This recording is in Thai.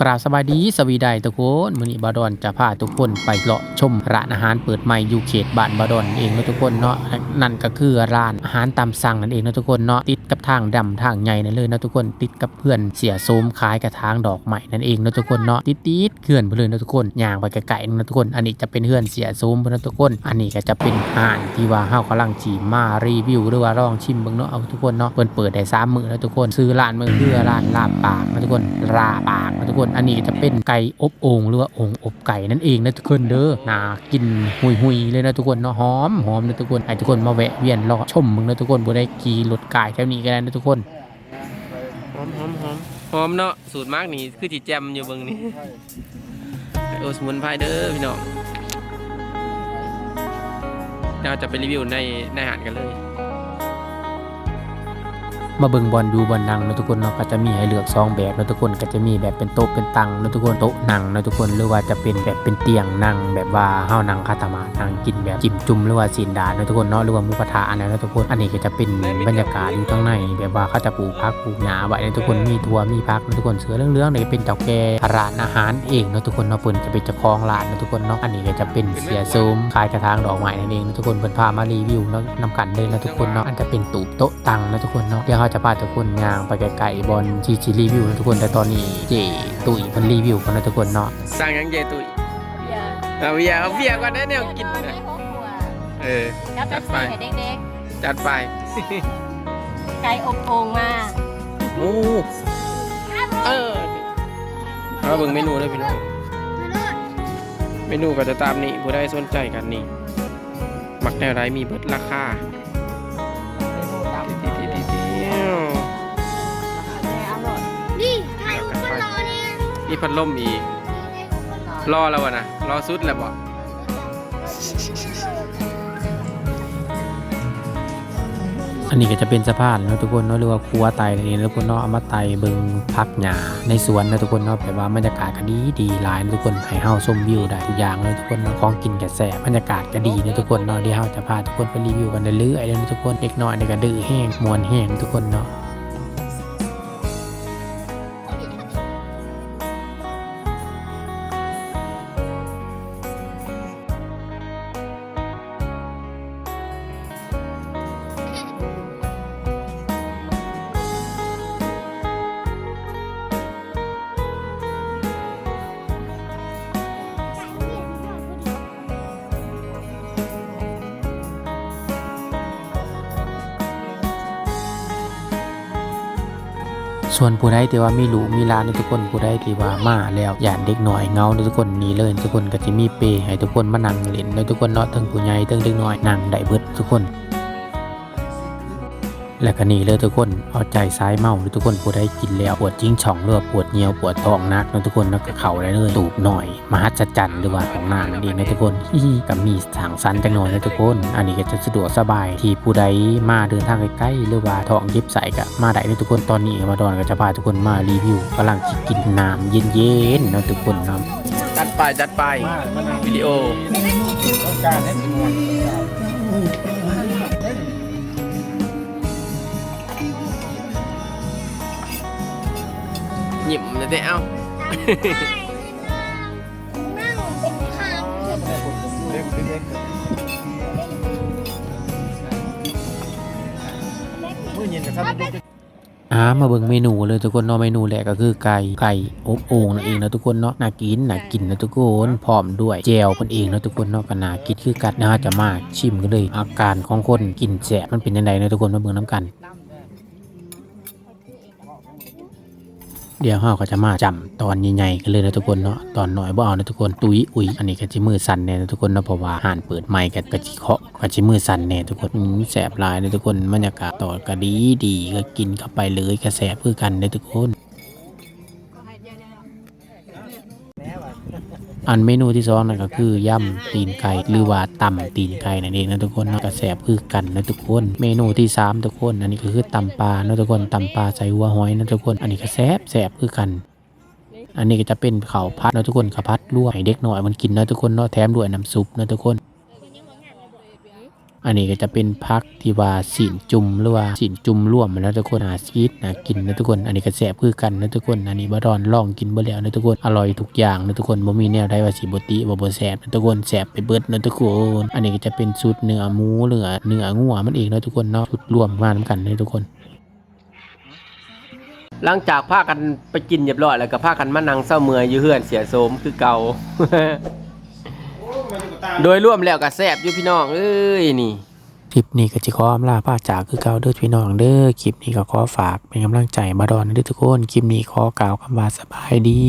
กราบสบายดีสวีใดทุกคนมือนี้บาดอนจะพาทุกคนไปเลาะชมร้านอาหารเปิดใหม่อยู่เขตบ้านบาดอนเองนะทุกคนเนาะนั่นก็คือร้านอาหารตามสั่งนั่นเองนะทุกคนเนาะติดกับทางดำทางใหญ่นั่นเลยนะทุกคนติดกับเพื่อนเสียโสมขายกระทางดอกใหม่นั่นเองนะทุกคนเนาะติดติดเขื่อนไปเลยนะทุกคนย่างไปไกลๆนะทุกคน อันนี้จะเป็นเพื่อนเสียโสมนะทุกคน อันนี้ก็จะเป็นอาหารที่ว่าเฮากำลังจีมารีวิวหรือว่าลองชิมบิ่งเนาะเอาทุกคนเนาะเปิดเปิดได้สามมือนะทุกคน ซื้อร้านมือคือร้านลาบปากนะทุกคนลาปากนะทุกคนอันนี้จะเป็นไก่อบโอ่งหรือว่าโอ่งอบไก่นั่นเองนะทุกคนเด้อน่ากินหุยหุยเลยนะทุกคนเนาะหอมหอมนะทุกคนให้ทุกคนมาแวะเวียนรอชมมึงนะทุกคนบ่ได้ขี่รถกายแถวนี้ก็ได้นะทุกคนหอมหอมหอมหอมเนาะสูตรมากนี่คือจีแจมอยู่เบิ่งนี่โอสมุนไพรเด้อพี่น้องเราจะไปรีวิวในในอาหารกันเลย มาเบิ่งบอลดูบอลนังนะทุกคนเนาะก็จะมีให้เลือกซองแบบนะทุกคนก็จะมีแบบเป็นโต๊ะเป็นตังนะทุกคนโต๊ะนั่งนะทุกคนหรือว่าจะเป็นแบบเป็นเตียงนั่งแบบว่าเฮานั่งคาตามานั่งกินแบบจิ้มจุ่มหรือว่าซีนดานะทุกคนเนาะหรือว่ามูกระทะอันนั้นนะทุกคนอันนี้ก็จะเป็นบรรยากาศอยู่ข้างใน แบบว่าเขาจะปลูกพักปลูกหญ้าไว้นะทุกคนมีถั่วมีพักนะทุกคนเสือเรื่องๆนี่ก็เป็นเจ้าแก่ร้านอาหารเองนะทุกคนเนาะเพิ่นจะเป็นเจ้าของร้านนะทุกคนเนาะอันนี้ก็จะเป็นเสียซูมขายกระถางดอกไม้นั่นเองนะทุกคนเพิ่นพามารีวิวเนาะนำกันเลยนะทุกคนเนาะอันจะเป็นตูบโต๊ะตังนะทุกคนเนาะเดี๋ยวาจะพาทุกคนย่างไปไกลๆบอลจีจีรีวิวนะทุกคนแต่ตอนนี้เจตุ๋ยเพิ่นรีวิวกันนะทุกคนเนาะสร้างหยังเจตุยเบียร์เอาเบียร์เอาเบียร์ก่อนนะเนี่ยกินไม่นะครบครัวเออแล้วจัเป็ดนไปสีให้เด็กจัดไปๆไก่อบโอ่งมาโอ้เออเอาเบิ่งเมนูเลยพี่น้องเมนูก็จะตามนี้ผู้ใดสนใจกันนี่มักแนวไรมีเบิดราคา มีพัดลมอีก รอแล้ววะนะรอสุดแล้วบ่อันนี้ก็จะเป็นสะพานเนาะทุกคนเนาะหรือว่าครัวไตนั่นเองนะทุกคนเนาะเอามาไตเบิงพักหญ้าในสวนนะทุกคนเนาะแบบว่าบรรยากาศก็ดีดีหลายทุกคนให้เฮาชมวิวได้ทุกอย่างเลยทุกคนเนาะของกินก็แซ่บบรรยากาศก็ดีนะทุกคนเนาะเดี๋ยวเฮาจะพาทุกคนไปรีวิวกันเรื่อยๆเลยนะทุกคนเด็กน้อยนี่ก็ดื้อแห้งมวนแห้งทุกคนเนาะ ส่วนผู้ใดที่ว่ามีลูมีลานในทุกคนผู้ใดที่ว่ามาแล้วอย่านเด็กหน่อยเงาในทุกคนหนีเลยทุกคนก็จะมีเปให้ทุกคนมานั่งเล่นในทุกคนเนาะทั้งผู้ใหญ่ทั้งเด็กหน่อยนั่งได้เบิดทุกคน และก็นี่เลยทุกคนเอาใจซ้ายเมาเลยทุกคนผู้ใดกินแล้วปวดจิ้งช่องหรือว่าปวดเหนียวปวดท้องนักนะทุกคนนักเข่าได้เลยตูบหน่อยมหัศจรรย์หรือว่าของนางนั่นเองนะทุกคนฮิฮิกับมีทางสันจังหน่อยนะทุกคน อันนี้ก็จะสะดวกสบายที่ผู้ใดมาเดินทางใกล้ๆหรือว่าท้องเย็บใส่ก็มาได้นะทุกคนตอนนี้มาดอนก็จะพาทุกคนมารีวิวกำลังกินน้ำเย็นๆนะทุกคนนะจัดไปจัดไปวิดีโอหยิบเลย เด้เอานั่งเป็นทางอ่ามาเบิ่งเมนูเลยทุกคนเนาะเมนูแรกก็คือไก่ไก่อบโอ่งนั่นเองนะทุกคนเนาะน่ากินน่ากินนะทุกคนพร้อมด้วยแจวเพิ่นเองนะทุกคนเนาะก็น่ากินคือกันน่าจะมาชิมกันเลย อาการของคนกินแสบมันเป็นยังไงนะทุกคนมาเบิ่งน้ำกัน เดี๋ยวเขาก็จะมาจำตอนใหญ่ๆกันเลยนะทุกคนเนาะตอนน้อยบ่เอานะทุกคนตุยอุ้ยอันนี้ก็จิมือสั่นแน่นะทุกคนเนาะเพราะว่าห่านเปิดไม้กันก็จิเคาะกะจิมือสั่นเนี่ยทุกคนแสบลายนะทุกคนบรรยากาศตอนก็ดีดีก็กินเข้าไปเลยกระแสเพื่อกันนะทุกคน อันเมนูที่สองนั่นก็คือยำตีนไก่หรือว่าตำตีนไก่นั่นเองนะทุกคนเนาะก็แสบคือกันนะทุกคน เมนูที่สามทุกคน อันนี้ก็คือตำปลานะทุกคนตำปลาใส่หัวหอยนะทุกคน อันนี้ก็แสบแสบคือกันอันนี้ก็จะเป็นข้าวพัดนะทุกคนข้าวพัดลวกให้เด็กหน่อยมันกินนะทุกคนเนาะแถมด้วยน้ำซุปนะทุกคน อันนี้ก็จะเป็นพักที่ว่าสินจุ่มหรือว่าสินจุ่มร่วมนะทุกคนหาซีดนะกินนะทุกคน อันนี้ก็แซ่บคือกันนะทุกคน อันนี้บารอนลองกินเบ่แล้วนะทุกคน อร่อยทุกอย่างนะทุกคนบ่มีแนวใดว่าสิบติบ่บ่แซ่บนะทุกคนแซ่บไปเบิดนะทุกคน อันนี้ก็จะเป็นสูตรเนื้อหมูเนื้อเนื้องัวมันเองนะทุกคนเนาะสูตรรวมมานํกันนะทุกคนหลังจากพากันไปกินเรียบร้อยแล้วก็พากันมานั่งเศร้าเมื่อยอยู่เฮือนเสียโสมคือเก่า โดยร่วมแล้วก็แซ่บอยู่พี่น้องเอ้ยนี่ คลิปนี้ก็จะขออำลาป้าจากคือเก่าเด้อพี่น้องเด้อคลิปนี้ก็ขอฝากเป็นกำลังใจมาดอนเด้อทุกคนคลิปนี้ขอกล่าวคำว่าสบายดี